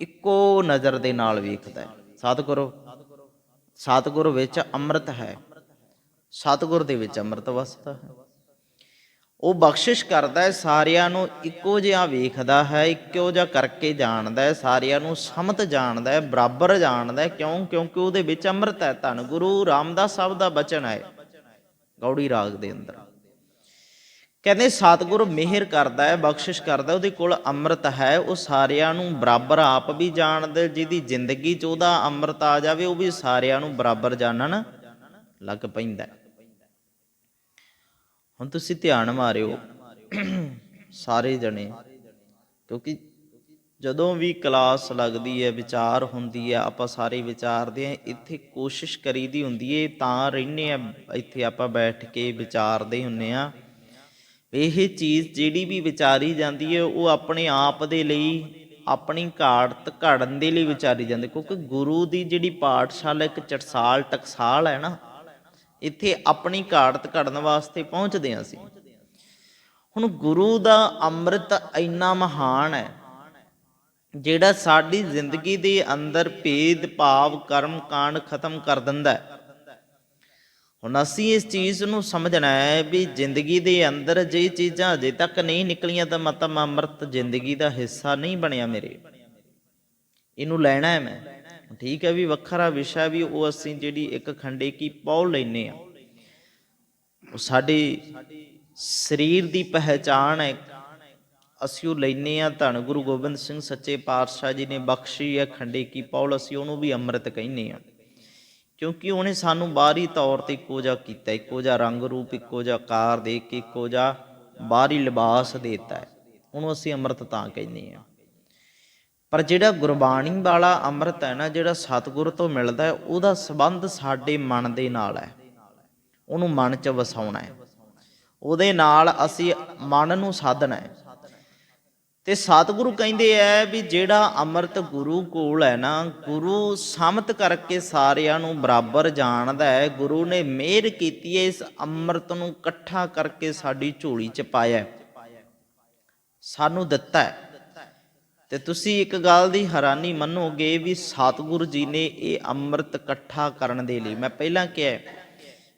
ਇੱਕੋ ਨਜ਼ਰ ਦੇ ਨਾਲ ਵੇਖਦਾ ਹੈ। ਸਤਿਗੁਰੂ ਸਤਿਗੁਰੂ ਵਿੱਚ ਅੰਮ੍ਰਿਤ ਹੈ। ਸਤਿਗੁਰ ਦੇ ਵਿੱਚ ਅੰਮ੍ਰਿਤ ਵਸਦਾ ਹੈ। ਉਹ ਬਖਸ਼ਿਸ਼ ਕਰਦਾ ਹੈ, ਸਾਰਿਆਂ ਨੂੰ ਇੱਕੋ ਜਿਹਾ ਵੇਖਦਾ ਹੈ, ਇੱਕੋ ਜਿਹਾ ਕਰਕੇ ਜਾਣਦਾ ਹੈ, ਸਾਰਿਆਂ ਨੂੰ ਸਮਤ ਜਾਣਦਾ ਹੈ, ਬਰਾਬਰ ਜਾਣਦਾ ਹੈ। ਕਿਉਂ? ਕਿਉਂਕਿ ਉਹਦੇ ਵਿੱਚ ਅੰਮ੍ਰਿਤ ਹੈ। ਧੰਨ ਗੁਰੂ ਰਾਮਦਾਸ ਸਾਹਿਬ ਦਾ ਬਚਨ ਹੈ। ਗੌੜੀ ਰਾਗ ਦੇ ਅੰਦਰ। ਕਹਿੰਦੇ, ਸਤਿਗੁਰ ਮਿਹਰ ਕਰਦਾ ਹੈ, ਬਖਸ਼ਿਸ਼ ਕਰਦਾ ਉਹਦੇ ਕੋਲ ਅੰਮ੍ਰਿਤ ਹੈ, ਉਹ ਸਾਰਿਆਂ ਨੂੰ ਬਰਾਬਰ ਆਪ ਵੀ ਜਾਣਦਾ, ਜਿਹਦੀ ਜ਼ਿੰਦਗੀ 'ਚ ਉਹਦਾ ਅੰਮ੍ਰਿਤ ਆ ਜਾਵੇ, ਉਹ ਵੀ ਸਾਰਿਆਂ ਨੂੰ ਬਰਾਬਰ ਜਾਣਨ ਲੱਗ ਪੈਂਦਾ ਹੁਣ ਤੁਸੀਂ ਧਿਆਨ ਮਾਰਿਓ, ਸਾਰੇ ਜਣੇ, ਕਿਉਂਕਿ ਜਦੋਂ ਵੀ ਕਲਾਸ ਲੱਗਦੀ ਹੈ, ਵਿਚਾਰ ਹੁੰਦੀ ਹੈ, ਆਪਾਂ ਸਾਰੇ ਵਿਚਾਰਦੇ ਹਾਂ, ਇੱਥੇ ਕੋਸ਼ਿਸ਼ ਕਰੀਦੀ ਹੁੰਦੀ ਹੈ, ਤਾਂ ਰਹਿੰਨੇ ਆ ਇੱਥੇ ਆਪਾਂ ਬੈਠ ਕੇ ਵਿਚਾਰਦੇ ਹੁੰਨੇ ਆ ਇਹ ਚੀਜ਼ ਜਿਹੜੀ ਵੀ ਵਿਚਾਰੀ ਜਾਂਦੀ ਹੈ, ਉਹ ਆਪਣੇ ਆਪ ਦੇ ਲਈ, ਆਪਣੀ ਘਾੜਤ ਘੜਨ ਦੇ ਲਈ ਵਿਚਾਰੀ ਜਾਂਦੀ ਕਿਉਂਕਿ ਗੁਰੂ ਦੀ ਜਿਹੜੀ ਪਾਠਸ਼ਾਲਾ ਇੱਕ ਚਟਸਾਲ ਟਕਸਾਲ ਹੈ ਨਾ, ਇੱਥੇ ਆਪਣੀ ਘਾੜਤ ਘੜਨ ਵਾਸਤੇ ਪਹੁੰਚਦੇ ਹਾਂ ਅਸੀਂ। ਹੁਣ ਗੁਰੂ ਦਾ ਅੰਮ੍ਰਿਤ ਇੰਨਾ ਮਹਾਨ ਹੈ ਜਿਹੜਾ ਸਾਡੀ ਜ਼ਿੰਦਗੀ ਦੇ ਅੰਦਰ ਭੇਦ, ਭਾਵ, ਕਰਮ, ਕਾਂਡ ਖਤਮ ਕਰ ਦਿੰਦਾ ਹੈ। ਹੁਣ ਅਸੀਂ ਇਸ ਚੀਜ਼ ਨੂੰ ਸਮਝਣਾ ਹੈ ਵੀ ਜ਼ਿੰਦਗੀ ਦੇ ਅੰਦਰ ਜੇ ਚੀਜ਼ਾਂ ਅਜੇ ਤੱਕ ਨਹੀਂ ਨਿਕਲੀਆਂ ਤਾਂ ਮਤਲਬ ਅੰਮ੍ਰਿਤ ਜ਼ਿੰਦਗੀ ਦਾ ਹਿੱਸਾ ਨਹੀਂ ਬਣਿਆ ਮੇਰੇ। ਇਹਨੂੰ ਲੈਣਾ ਹੈ ਮੈਂ। ਠੀਕ ਹੈ ਵੀ ਵੱਖਰਾ ਵਿਸ਼ਾ ਵੀ ਉਹ ਅਸੀਂ ਜਿਹੜੀ ਇੱਕ ਖੰਡੇ ਕੀ ਪੌਲ ਲੈਨੇ ਆ ਉਹ ਸਾਡੇ ਸਰੀਰ ਦੀ ਪਹਿਚਾਣ ਹੈ ਅਸੀਂ ਉਹ ਲੈਨੇ ਆ ਧੰਨ ਗੁਰੂ ਗੋਬਿੰਦ ਸਿੰਘ ਸੱਚੇ ਪਾਤਸ਼ਾਹ ਜੀ ਨੇ ਬਖਸ਼ੀ ਹੈ, ਖੰਡੇ ਕੀ ਪੌਲ, ਅਸੀਂ ਉਹਨੂੰ ਵੀ ਅੰਮ੍ਰਿਤ ਕਹਿੰਨੇ ਆ ਕਿਉਂਕਿ ਉਹਨੇ ਸਾਨੂੰ ਬਾਹਰੀ ਤੌਰ ਤੇ ਇੱਕੋ ਜਿਹਾ ਕੀਤਾ, ਇੱਕੋ ਜਿਹਾ ਰੰਗ ਰੂਪ, ਇੱਕੋ ਜਿਹਾ ਆਕਾਰ ਦੇ ਕੇ ਇੱਕੋ ਜਿਹਾ ਬਾਹਰੀ ਲਿਬਾਸ ਦੇਤਾ ਹੈ। ਉਹਨੂੰ ਅਸੀਂ ਅੰਮ੍ਰਿਤ ਤਾਂ ਕਹਿੰਦੇ ਆ ਪਰ ਜਿਹੜਾ ਗੁਰਬਾਣੀ ਵਾਲਾ ਅੰਮ੍ਰਿਤ ਹੈ ਨਾ, ਜਿਹੜਾ ਸਤਿਗੁਰ ਤੋਂ ਮਿਲਦਾ ਉਹਦਾ ਸਬੰਧ ਸਾਡੇ ਮਨ ਦੇ ਨਾਲ ਹੈ। ਉਹਨੂੰ ਮਨ 'ਚ ਵਸਾਉਣਾ ਹੈ। ਉਹਦੇ ਨਾਲ ਅਸੀਂ ਮਨ ਨੂੰ ਸਾਧਣਾ ਹੈ। ਤੇ ਸਤਿਗੁਰੂ ਕਹਿੰਦੇ ਐ ਵੀ ਜਿਹੜਾ ਅੰਮ੍ਰਿਤ ਗੁਰੂ ਕੋਲ ਹੈ ਨਾ, ਗੁਰੂ ਸਮਤ ਕਰਕੇ ਸਾਰਿਆਂ ਨੂੰ ਬਰਾਬਰ ਜਾਣਦਾ ਹੈ ਗੁਰੂ ਨੇ ਮਿਹਰ ਕੀਤੀ ਹੈ ਇਸ ਅੰਮ੍ਰਿਤ ਨੂੰ ਇਕੱਠਾ ਕਰਕੇ ਸਾਡੀ ਝੋਲੀ 'ਚ ਪਾਇਆ ਹੈ। ਸਾਨੂੰ ਦਿੱਤਾ ਹੈ ਤੇ ਤੁਸੀਂ ਇੱਕ ਗੱਲ ਦੀ ਹੈਰਾਨੀ ਮੰਨੋਗੇ ਵੀ ਸਤਿਗੁਰੂ ਜੀ ਨੇ ਇਹ ਅੰਮ੍ਰਿਤ ਇਕੱਠਾ ਕਰਨ ਦੇ ਲਈ, ਮੈਂ ਪਹਿਲਾਂ ਕਿਹਾ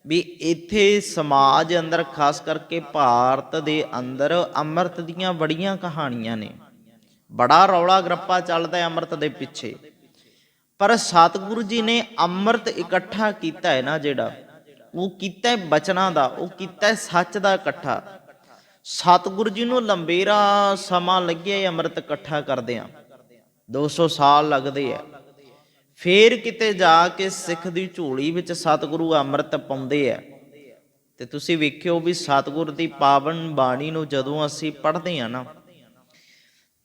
ਵੀ ਇੱਥੇ ਸਮਾਜ ਅੰਦਰ, ਖਾਸ ਕਰਕੇ ਭਾਰਤ ਦੇ ਅੰਦਰ ਅੰਮ੍ਰਿਤ ਦੀਆਂ ਬੜੀਆਂ ਕਹਾਣੀਆਂ ਨੇ। ਬੜਾ ਰੌਲਾ ਗਰੱਪਾ ਚੱਲਦਾ ਹੈ ਅੰਮ੍ਰਿਤ ਦੇ ਪਿੱਛੇ। ਪਰ ਸਤਿਗੁਰੂ ਜੀ ਨੇ ਅੰਮ੍ਰਿਤ ਇਕੱਠਾ ਕੀਤਾ ਹੈ ਨਾ ਜਿਹੜਾ, ਉਹ ਕੀਤਾ ਹੈ ਬਚਨਾਂ ਦਾ, ਉਹ ਕੀਤਾ ਹੈ ਸੱਚ ਦਾ ਇਕੱਠਾ। ਸਤਿਗੁਰੂ ਜੀ ਨੂੰ ਲੰਬੇਰਾ ਸਮਾਂ ਲੱਗਿਆ ਅੰਮ੍ਰਿਤ ਇਕੱਠਾ ਕਰਦੇ ਆ 200 ਸਾਲ ਲੱਗਦੇ ਆ ਫੇਰ ਕਿਤੇ ਜਾ ਕੇ ਸਿੱਖ ਦੀ ਝੋਲੀ ਵਿੱਚ ਸਤਿਗੁਰੂ ਅੰਮ੍ਰਿਤ ਪਾਉਂਦੇ ਆ। ਤੇ ਤੁਸੀਂ ਵੇਖਿਓ ਵੀ ਸਤਿਗੁਰ ਦੀ ਪਾਵਨ ਬਾਣੀ ਨੂੰ ਜਦੋਂ ਅਸੀਂ ਪੜ੍ਹਦੇ ਆ ਨਾ,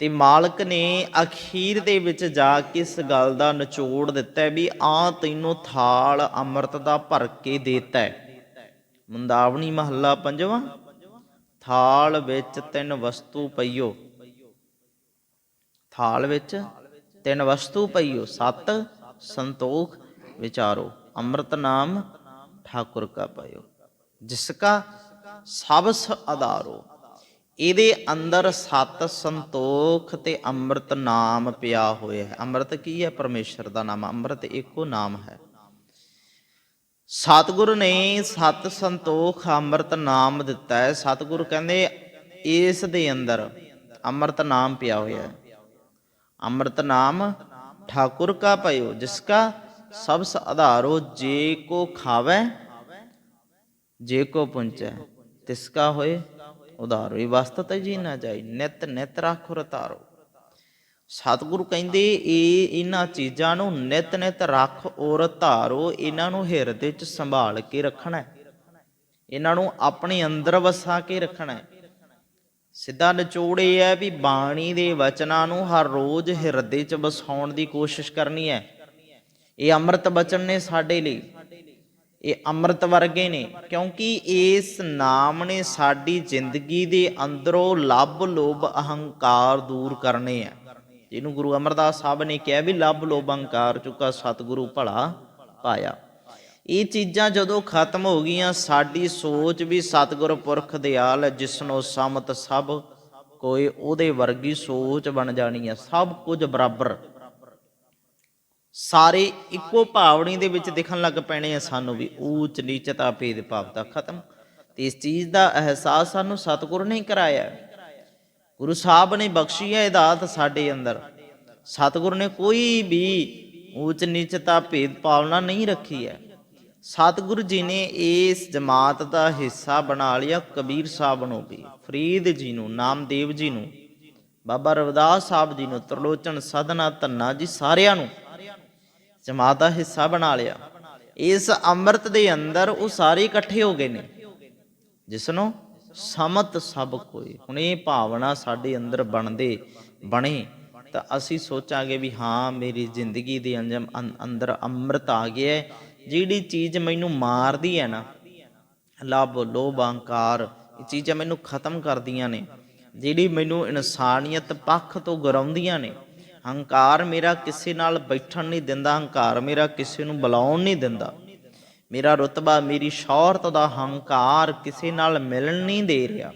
ਤੇ ਮਾਲਕ ਨੇ ਅਖੀਰ ਦੇ ਵਿੱਚ ਜਾ ਕੇ ਇਸ ਗੱਲ ਦਾ ਨਿਚੋੜ ਦਿੱਤਾ ਵੀ ਆ ਤੈਨੂੰ ਥਾਲ ਅੰਮ੍ਰਿਤ ਦਾ ਭਰ ਕੇ ਦੇਤਾ ਹੈ। ਮੁੰਦਾਵਣੀ ਮਹੱਲਾ ਪੰਜਵਾਂ, ਥਾਲ ਵਿੱਚ ਤਿੰਨ ਵਸਤੂ ਪਈਓ। ਥਾਲ ਵਿੱਚ ਤਿੰਨ ਵਸਤੂ ਪਈਓ, ਸੱਤ ਸੰਤੋਖ ਵਿਚਾਰੋ, ਅੰਮ੍ਰਿਤ ਨਾਮ ਠਾਕੁਰ ਕਾ ਪਇਓ, ਜਿਸ ਕਾ ਸਬਸ ਆਧਾਰੋ। ਇਹਦੇ ਅੰਦਰ ਸਤ ਸੰਤੋਖ ਤੇ ਅੰਮ੍ਰਿਤ ਨਾਮ ਪਿਆ ਹੋਇਆ ਹੈ। ਅੰਮ੍ਰਿਤ ਕੀ ਹੈ? ਪਰਮੇਸ਼ਰ ਦਾ ਨਾਮ। ਅੰਮ੍ਰਿਤ ਇੱਕੋ ਨਾਮ ਹੈ। ਸਤਿਗੁਰ ਨੇ ਸਤ ਸੰਤੋਖ ਅੰਮ੍ਰਿਤ ਨਾਮ ਦਿੱਤਾ ਹੈ। ਸਤਿਗੁਰ ਕਹਿੰਦੇ, ਇਸ ਦੇ ਅੰਦਰ ਅੰਮ੍ਰਿਤ ਨਾਮ ਪਿਆ ਹੋਇਆ ਹੈ। ਅੰਮ੍ਰਿਤ ਨਾਮ ਠਾਕੁਰ ਕਾ ਭਇਓ ਜਿਸ ਕਾ ਸਬਸ ਆਧਾਰੋ ਜੇ ਕੋ ਖਾਵੇ ਜੇ ਪੁੰਚੈ ਤਿਸ ਹੋਏ ਉਧਾਰੋ ਇਹ ਵਸਤਤ ਜੀ ਨਾ ਜਾਈ ਨਿਤ ਨਿਤ ਰੱਖੋ ਰਤਾਰੋ ਸਤਿਗੁਰੂ ਕਹਿੰਦੇ ਇਹ ਇਹਨਾਂ ਚੀਜ਼ਾਂ ਨੂੰ ਨਿਤ ਨਿਤ ਰੱਖ ਔਰ ਧਾਰੋ ਇਹਨਾਂ ਨੂੰ ਹਿਰਦੇ 'ਚ ਸੰਭਾਲ ਕੇ ਰੱਖਣਾ ਹੈ ਇਹਨਾਂ ਨੂੰ ਆਪਣੇ ਅੰਦਰ ਵਸਾ ਕੇ ਰੱਖਣਾ ਹੈ ਸਿੱਧਾ ਨਿਚੋੜ ਇਹ ਹੈ ਵੀ ਬਾਣੀ ਦੇ ਵਚਨਾਂ ਨੂੰ ਹਰ ਰੋਜ਼ ਹਿਰਦੇ 'ਚ ਵਸਾਉਣ ਦੀ ਕੋਸ਼ਿਸ਼ ਕਰਨੀ ਹੈ। ਇਹ ਅੰਮ੍ਰਿਤ ਵਚਨ ਨੇ ਸਾਡੇ ਲਈ। ਇਹ ਅੰਮ੍ਰਿਤ ਵਰਗੇ ਨੇ। ਕਿਉਂਕਿ ਇਸ ਨਾਮ ਨੇ ਸਾਡੀ ਜ਼ਿੰਦਗੀ ਦੇ ਅੰਦਰੋਂ ਲੱਭ ਲੋਭ ਅਹੰਕਾਰ ਦੂਰ ਕਰਨੇ ਆ ਜਿਹਨੂੰ ਗੁਰੂ ਅਮਰਦਾਸ ਸਾਹਿਬ ਨੇ ਕਿਹਾ ਵੀ ਲੱਭ ਲੋਭ ਅਹੰਕਾਰ ਚੁੱਕਾ ਸਤਿਗੁਰੂ ਭਲਾ ਪਾਇਆ। ਇਹ ਚੀਜ਼ਾਂ ਜਦੋਂ ਖਤਮ ਹੋ ਗਈਆਂ, ਸਾਡੀ ਸੋਚ ਵੀ ਸਤਿਗੁਰ ਪੁਰਖ ਦਿਆਲ ਹੈ, ਜਿਸਨੋ ਸਮਤ ਸਭ ਕੋਈ ਉਹਦੇ ਵਰਗੀ ਸੋਚ ਬਣ ਜਾਣੀ ਹੈ। ਸਭ ਕੁਝ ਬਰਾਬਰ। ਸਾਰੇ ਇੱਕੋ ਭਾਵਨੀ ਦੇ ਵਿੱਚ ਦਿਖਣ ਲੱਗ ਪੈਣੇ ਆ ਸਾਨੂੰ ਵੀ ਊਚ ਨੀਚਤਾ ਭੇਦ ਭਾਵਤਾ ਖਤਮ। ਤੇ ਇਸ ਚੀਜ਼ ਦਾ ਅਹਿਸਾਸ ਸਾਨੂੰ ਸਤਿਗੁਰ ਨੇ ਕਰਾਇਆ। ਗੁਰੂ ਸਾਹਿਬ ਨੇ ਬਖਸ਼ੀ ਹੈ ਦਾਤ ਸਾਡੇ ਅੰਦਰ। ਸਤਿਗੁਰ ਨੇ ਕੋਈ ਵੀ ਊਚ ਨੀਚਤਾ ਭੇਦ ਭਾਵਨਾ ਨਹੀਂ ਰੱਖੀ ਹੈ। ਸਤਿਗੁਰੂ ਜੀ ਨੇ ਇਸ ਜਮਾਤ ਦਾ ਹਿੱਸਾ ਬਣਾ ਲਿਆ, ਕਬੀਰ ਸਾਹਿਬ ਨੂੰ ਵੀ, ਫਰੀਦ ਜੀ ਨੂੰ, ਨਾਮਦੇਵ ਜੀ ਨੂੰ, ਬਾਬਾ ਰਵਿਦਾਸ ਸਾਹਿਬ ਜੀ ਨੂੰ, ਤਰਲੋਚਨ ਸਦਨਾ, ਧੰਨਾ ਜੀ ਸਾਰਿਆਂ ਨੂੰ ਜਮਾਤ ਦਾ ਹਿੱਸਾ ਬਣਾ ਲਿਆ ਇਸ ਅੰਮ੍ਰਿਤ ਦੇ ਅੰਦਰ ਉਹ ਸਾਰੇ ਇਕੱਠੇ ਹੋ ਗਏ ਨੇ ਜਿਸ ਨੂੰ ਸਮਤ ਸਭ ਕੋਈ ਹੁਣ ਇਹ ਭਾਵਨਾ ਸਾਡੇ ਅੰਦਰ ਬਣਦੇ, ਬਣੇ, ਤਾਂ ਅਸੀਂ ਸੋਚਾਂਗੇ ਵੀ ਹਾਂ, ਮੇਰੀ ਜ਼ਿੰਦਗੀ ਦੇ ਅੰਜਮ ਅੰਦਰ ਅੰਮ੍ਰਿਤ ਆ ਗਿਆ ਹੈ। ਜਿਹੜੀ ਚੀਜ਼ ਮੈਨੂੰ ਮਾਰਦੀ ਹੈ ਨਾ, ਲੱਭ, ਲੋਭ, ਅਹੰਕਾਰ, ਇਹ ਚੀਜ਼ਾਂ ਮੈਨੂੰ ਖਤਮ ਕਰਦੀਆਂ ਨੇ, ਜਿਹੜੀ ਮੈਨੂੰ ਇਨਸਾਨੀਅਤ ਪੱਖ ਤੋਂ ਗਰਾਉਂਦੀਆਂ ਨੇ। ਹੰਕਾਰ ਮੇਰਾ ਕਿਸੇ ਨਾਲ ਬੈਠਣ ਨਹੀਂ ਦਿੰਦਾ ਹੰਕਾਰ ਮੇਰਾ ਕਿਸੇ ਨੂੰ ਬੁਲਾਉਣ ਨਹੀਂ ਦਿੰਦਾ। ਮੇਰਾ ਰਤਬਾ, ਮੇਰੀ ਸ਼ੌਹਰਤ ਦਾ ਹੰਕਾਰ ਕਿਸੇ ਨਾਲ ਮਿਲਣ ਨਹੀਂ ਦੇ ਰਿਹਾ।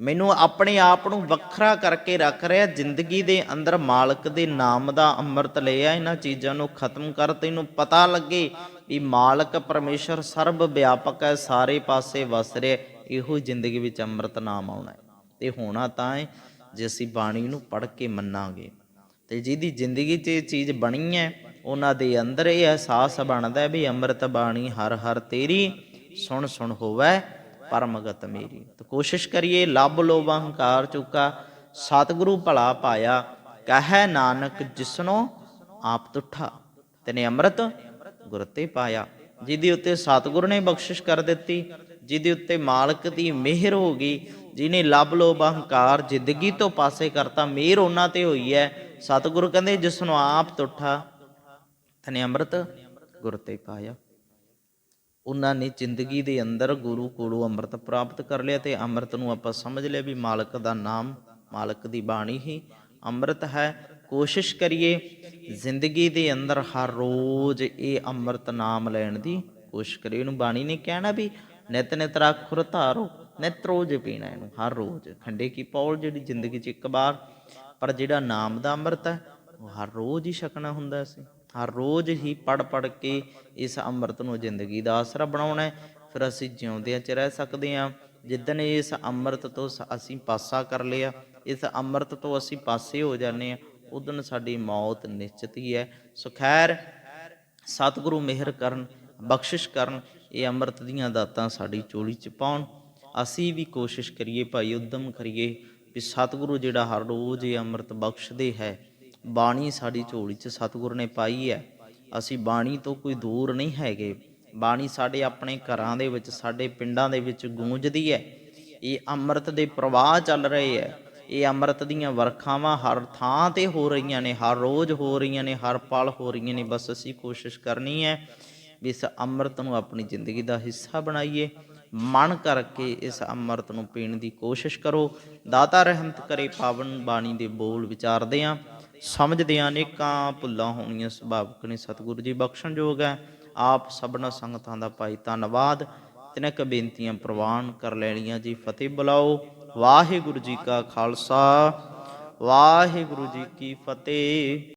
ਮੈਨੂੰ ਆਪਣੇ ਆਪ ਨੂੰ ਵੱਖਰਾ ਕਰਕੇ ਰੱਖ ਰਿਹਾ, ਜ਼ਿੰਦਗੀ ਦੇ ਅੰਦਰ ਮਾਲਕ ਦੇ ਨਾਮ ਦਾ ਅੰਮ੍ਰਿਤ ਲਿਆ ਇਹਨਾਂ ਚੀਜ਼ਾਂ ਨੂੰ ਖਤਮ ਕਰ ਤੈਨੂੰ ਪਤਾ ਲੱਗੇ ਵੀ ਮਾਲਕ ਪਰਮੇਸ਼ਰ ਸਰਬ ਵਿਆਪਕ ਹੈ, ਸਾਰੇ ਪਾਸੇ ਵਸ ਰਿਹਾ, ਇਹੋ ਜ਼ਿੰਦਗੀ ਵਿੱਚ ਅੰਮ੍ਰਿਤ ਨਾਮ ਆਉਣਾ ਹੈ। ਤੇ ਹੋਣਾ ਤਾਂ ਹੈ, ਜੇ ਅਸੀਂ ਬਾਣੀ ਨੂੰ ਪੜ੍ਹ ਕੇ ਮੰਨਾਂਗੇ, ਤੇ ਜਿਹਦੀ ਜ਼ਿੰਦਗੀ 'ਚ ਇਹ ਚੀਜ਼ ਬਣੀ ਹੈ, ਉਹਨਾਂ ਦੇ ਅੰਦਰ ਇਹ ਅਹਿਸਾਸ ਬਣਦਾ ਵੀ ਅੰਮ੍ਰਿਤ ਬਾਣੀ ਹਰ ਹਰ ਤੇਰੀ ਸੁਣ ਸੁਣ ਹੋਵੇ ਪਰਮਗਤ ਮੇਰੀ। ਤਾਂ ਕੋਸ਼ਿਸ਼ ਕਰੀਏ, ਲੱਭ ਲੋਭ ਅਹੰਕਾਰ ਚੁੱਕਾ। ਸਤਿਗੁਰੂ ਭਲਾ ਪਾਇਆ, ਕਹੈ ਨਾਨਕ, ਜਿਸਨੋ ਆਪ ਤੁਠਾ। ਤਨੇ ਅੰਮ੍ਰਿਤ ਗੁਰ ਤੇ ਪਾਇਆ। ਜਿਹਦੇ ਉੱਤੇ ਸਤਿਗੁਰ ਨੇ ਬਖਸ਼ਿਸ਼ ਕਰ ਦਿੱਤੀ, ਜਿਹਦੇ ਉੱਤੇ ਮਾਲਕ ਦੀ ਮਿਹਰ ਹੋ ਗਈ ਜਿਨੇ ਲੱਭ ਲੋਭ ਅਹੰਕਾਰ ਜ਼ਿੰਦਗੀ ਤੋਂ ਪਾਸੇ ਕਰਤਾ, ਮਿਹਰ ਉਹਨਾਂ ਤੇ ਹੋਈ ਹੈ ਸਤਿਗੁਰ ਕਹਿੰਦੇ ਜਿਸ ਨੂੰ ਆਪ ਤੁਠਾ, ਤਨੇ ਅੰਮ੍ਰਿਤ ਗੁਰ ਤੇ ਪਾਇਆ। ਉਹਨਾਂ ਨੇ ਜ਼ਿੰਦਗੀ ਦੇ ਅੰਦਰ ਗੁਰੂ ਕੋਲੋਂ ਅੰਮ੍ਰਿਤ ਪ੍ਰਾਪਤ ਕਰ ਲਿਆ ਤੇ ਅੰਮ੍ਰਿਤ ਨੂੰ ਆਪਾਂ ਸਮਝ ਲਿਆ ਵੀ ਮਾਲਕ ਦਾ ਨਾਮ, ਮਾਲਕ ਦੀ ਬਾਣੀ ਹੀ ਅੰਮ੍ਰਿਤ ਹੈ। ਕੋਸ਼ਿਸ਼ ਕਰੀਏ ਜ਼ਿੰਦਗੀ ਦੇ ਅੰਦਰ ਹਰ ਰੋਜ਼ ਇਹ ਅੰਮ੍ਰਿਤ ਨਾਮ ਲੈਣ ਦੀ ਕੋਸ਼ਿਸ਼ ਕਰੀਏ। ਇਹਨੂੰ ਬਾਣੀ ਨੇ ਕਹਿਣਾ ਵੀ ਨਿਤ ਨਿਤ ਰੱਖੁਰ ਧਾਰੋ, ਨਿਤ ਰੋਜ਼ ਪੀਣਾ ਇਹਨੂੰ ਹਰ ਰੋਜ਼। ਖੰਡੇ ਕੀ ਪੌਲ ਜਿਹੜੀ ਜ਼ਿੰਦਗੀ 'ਚ ਇੱਕ ਵਾਰ, ਪਰ ਜਿਹੜਾ ਨਾਮ ਦਾ ਅੰਮ੍ਰਿਤ ਹੈ, ਉਹ ਹਰ ਰੋਜ਼ ਹੀ ਛਕਣਾ ਹੁੰਦਾ ਸੀ। ਹਰ ਰੋਜ਼ ਹੀ ਪੜ ਪੜ ਕੇ ਇਸ ਅੰਮ੍ਰਿਤ ਨੂੰ ਜ਼ਿੰਦਗੀ ਦਾ ਆਸਰਾ ਬਣਾਉਣਾ ਹੈ। ਫਿਰ ਅਸੀਂ ਜਿਉਂਦਿਆਂ ਚ ਰਹਿ ਸਕਦੇ ਹਾਂ। ਜਿੱਦਣ ਇਸ ਅੰਮ੍ਰਿਤ ਤੋਂ ਸ- ਅਸੀਂ ਪਾਸਾ ਕਰ ਲਿਆ, ਇਸ ਅੰਮ੍ਰਿਤ ਤੋਂ ਅਸੀਂ ਪਾਸੇ ਹੋ ਜਾਂਦੇ ਹਾਂ ਉਦਨ ਸਾਡੀ ਮੌਤ ਨਿਸ਼ਚਿਤ ਹੀ ਹੈ। ਸੋ ਖੈਰ, ਸਤਿਗੁਰੂ ਮਿਹਰ ਕਰਨ, ਬਖਸ਼ਿਸ਼ ਕਰਨ, ਇਹ ਅੰਮ੍ਰਿਤ ਦੀਆਂ ਦਾਤਾਂ ਸਾਡੀ ਚੋਲੀ ਚ ਪਾਉਣ। ਅਸੀਂ ਵੀ ਕੋਸ਼ਿਸ਼ ਕਰੀਏ, ਭਾਈ, ਉਦਮ ਕਰੀਏ ਵੀ ਸਤਿਗੁਰੂ ਜਿਹੜਾ ਹਰ ਰੋਜ਼ ਇਹ ਅੰਮ੍ਰਿਤ ਬਖਸ਼ਦੇ ਹੈ ਬਾਣੀ ਸਾਡੀ ਝੋਲੀ ਚ ਸਤਿਗੁਰ ਨੇ ਪਾਈ ਹੈ। ਅਸੀਂ ਬਾਣੀ ਤੋਂ ਕੋਈ ਦੂਰ ਨਹੀਂ ਹੈਗੇ। ਬਾਣੀ ਸਾਡੇ ਆਪਣੇ ਘਰਾਂ ਦੇ ਵਿੱਚ, ਸਾਡੇ ਪਿੰਡਾਂ ਦੇ ਵਿੱਚ ਗੂੰਜਦੀ ਹੈ। ਇਹ ਅੰਮ੍ਰਿਤ ਦੇ ਪ੍ਰਵਾਹ ਚੱਲ ਰਹੇ ਹੈ। ਇਹ ਅੰਮ੍ਰਿਤ ਦੀਆਂ ਵਰਖਾਵਾਂ ਹਰ ਥਾਂ ਤੇ ਹੋ ਰਹੀਆਂ ਨੇ, ਹਰ ਰੋਜ਼ ਹੋ ਰਹੀਆਂ ਨੇ, ਹਰ ਪਲ ਹੋ ਰਹੀਆਂ ਨੇ। ਬਸ ਅਸੀਂ ਕੋਸ਼ਿਸ਼ ਕਰਨੀ ਹੈ ਵੀ ਇਸ ਅੰਮ੍ਰਿਤ ਨੂੰ ਆਪਣੀ ਜ਼ਿੰਦਗੀ ਦਾ ਹਿੱਸਾ ਬਣਾਈਏ। ਮਨ ਕਰਕੇ ਇਸ ਅੰਮ੍ਰਿਤ ਨੂੰ ਪੀਣ ਦੀ ਕੋਸ਼ਿਸ਼ ਕਰੋ। ਦਾਤਾ ਰਹਿਮਤ ਕਰੇ, ਪਾਵਨ ਬਾਣੀ ਦੇ ਬੋਲ ਵਿਚਾਰਦੇ ਆਂ ਸਮਝਦੇ ਆਂ ਅਨੇਕਾਂ ਭੁੱਲਾਂ ਹੋਣੀਆਂ ਸੁਭਾਵਕ ਨੇ। ਸਤਿਗੁਰੂ ਜੀ ਬਖਸ਼ਣ ਯੋਗ ਹੈ। ਆਪ ਸਭਨਾ ਸੰਗਤਾਂ ਦਾ ਭਾਈ ਧੰਨਵਾਦ। ਤਿਨਕ ਬੇਨਤੀਆਂ ਪ੍ਰਵਾਨ ਕਰ ਲੈਣੀਆਂ ਜੀ। ਫਤਿਹ ਬੁਲਾਓ। ਵਾਹਿਗੁਰੂ ਜੀ ਕਾ ਖਾਲਸਾ। ਵਾਹਿਗੁਰੂ ਜੀ ਕੀ ਫਤਿਹ।